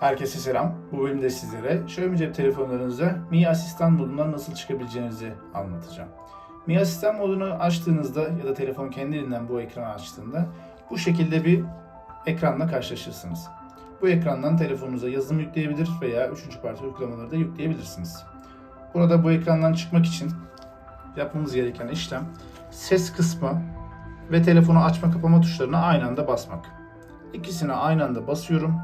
Herkese selam. Bu bölümde sizlere Xiaomi cep telefonlarınızda Mi Asistan modundan nasıl çıkabileceğinizi anlatacağım. Mi Asistan modunu açtığınızda ya da telefon kendiliğinden bu ekranı açtığında bu şekilde bir ekranla karşılaşırsınız. Bu ekrandan telefonunuza yazılım yükleyebilir veya üçüncü parti uygulamaları da yükleyebilirsiniz. Burada bu ekrandan çıkmak için yapmamız gereken işlem ses kısmı ve telefonu açma kapama tuşlarına aynı anda basmak. İkisini aynı anda basıyorum.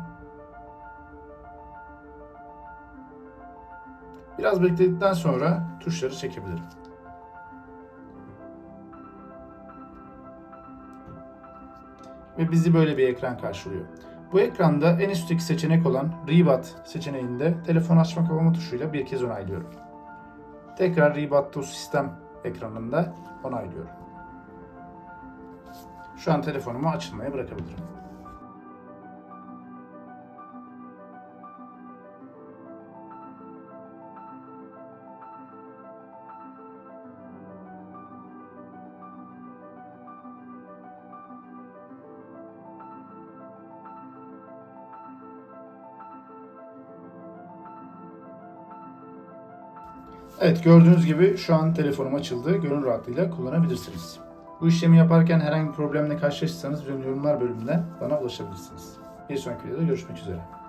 Biraz bekledikten sonra tuşları çekebilirim. Ve bizi böyle bir ekran karşılıyor. Bu ekranda en üstteki seçenek olan Reboot seçeneğinde telefon açma kapama tuşuyla bir kez onaylıyorum. Tekrar Reboot to Sistem ekranında onaylıyorum. Şu an telefonumu açılmaya bırakabilirim. Evet gördüğünüz gibi şu an telefonum açıldı. Gönül rahatlığıyla kullanabilirsiniz. Bu işlemi yaparken herhangi bir problemle karşılaşırsanız yorumlar bölümünden bana ulaşabilirsiniz. Bir sonraki videoda görüşmek üzere.